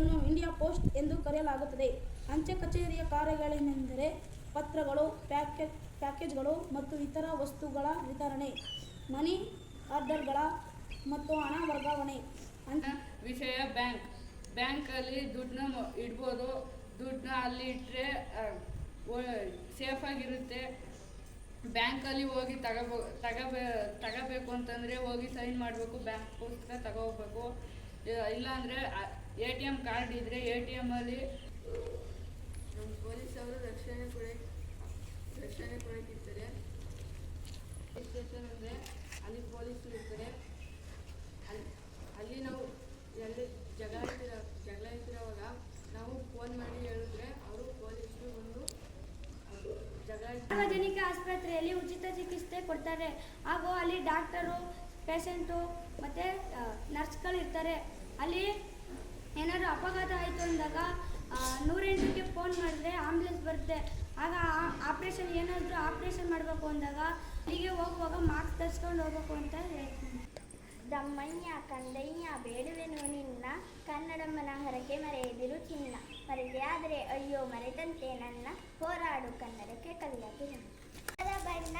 ಇದನ್ನು India post ಎಂದು ಕರೆಯಲಾಗುತ್ತದೆ. ಅಂಚೆ ಕಚೇರಿಯ ಕಾರ್ಯಗಳೇನೆಂದರೆ ಪತ್ರಗಳು ಪ್ಯಾಕೆ ಪ್ಯಾಕೇಜ್ಗಳು ಮತ್ತು ಇತರ ವಸ್ತುಗಳ ವಿತರಣೆ, ಮನಿ ಆರ್ಡರ್ಗಳ ಮತ್ತು ಹಣ ವರ್ಗಾವಣೆ. ವಿಷಯ ಬ್ಯಾಂಕ್. ಬ್ಯಾಂಕಲ್ಲಿ ದುಡ್ಡನ್ನ ಇಡ್ಬೋದು. ದುಡ್ಡನ್ನ ಅಲ್ಲಿ ಇಟ್ಟರೆ ಸೇಫಾಗಿರುತ್ತೆ ಬ್ಯಾಂಕಲ್ಲಿ ಹೋಗಿ ತಗೋಬೋ, ತಗೋಬೇ, ತಗೋಬೇಕು ಅಂತಂದರೆ ಹೋಗಿ ಸೈನ್ ಮಾಡಬೇಕು. ಬ್ಯಾಂಕ್ ಪುಸ್ತಕ ತಗೋಬೇಕು. ಇಲ್ಲಾಂದರೆ ಎ ಟಿ ಎಂ ಕಾರ್ಡ್ ಇದ್ದರೆ ಎ ಟಿ ಎಮ್ಮಲ್ಲಿ ನಮ್ಮ ಪೊಲೀಸ್ ಅವರು ರಕ್ಷಣೆ ಕೊಡ ರಕ್ಷಣೆ ಕೊಡಕ್ಕಿರ್ತಾರೆ. ಸ್ಟೇಷನ್ ಅಂದರೆ ಅಲ್ಲಿ ಪೊಲೀಸರು ಇರ್ತಾರೆ. ಅಲ್ಲಿ ಅಲ್ಲಿ ನಾವು ಎಲ್ಲಿ ಜಗಳ ಇರ್ತಿರ ಜಗಳ ಇರ್ತಿರೋವಾಗ ನಾವು ಫೋನ್ ಮಾಡಿ ಹೇಳಿದ್ರೆ ಅವರು ಪೊಲೀಸರು ಬಂದು ಸಾರ್ವಜನಿಕ ಆಸ್ಪತ್ರೆಯಲ್ಲಿ ಉಚಿತ ಚಿಕಿತ್ಸೆ ಕೊಡ್ತಾರೆ. ಹಾಗೂ ಅಲ್ಲಿ ಡಾಕ್ಟರು ಪೇಷಂಟು ಮತ್ತು ನರ್ಸ್ಗಳು ಇರ್ತಾರೆ. ಅಲ್ಲಿ ಏನಾದರೂ ಅಪಘಾತ ಆಯಿತು ಅಂದಾಗ ನೂರೆಂಟಕ್ಕೆ ಫೋನ್ ಮಾಡಿದ್ರೆ ಆಂಬ್ಯುಲೆನ್ಸ್ ಬರುತ್ತೆ. ಆಗ ಆಪ್ರೇಷನ್ ಏನಾದರೂ ಆಪ್ರೇಷನ್ ಮಾಡಬೇಕು ಅಂದಾಗ, ಹೀಗೆ ಹೋಗುವಾಗ ಮಾಸ್ಕ್ ತರಿಸ್ಕೊಂಡು ಹೋಗ್ಬೇಕು ಅಂತ ಹೇಳ್ತೀನಿ. ದಮ್ಮಯ್ಯ ಕಂದಯ್ಯ, ಬೇಡುವೆನು ನಿನ್ನ. ಕನ್ನಡಮ್ಮನ ಹರಕೆ ಮರೆಯದಿರು ಚಿನ್ನ. ಮರೆಯಾದರೆ ಅಯ್ಯೋ ಮರೆತಂತೆ ನನ್ನ. ಹೋರಾಡು ಕನ್ನಡಕ್ಕೆ ಕಲಿಯದು ಬಣ್ಣ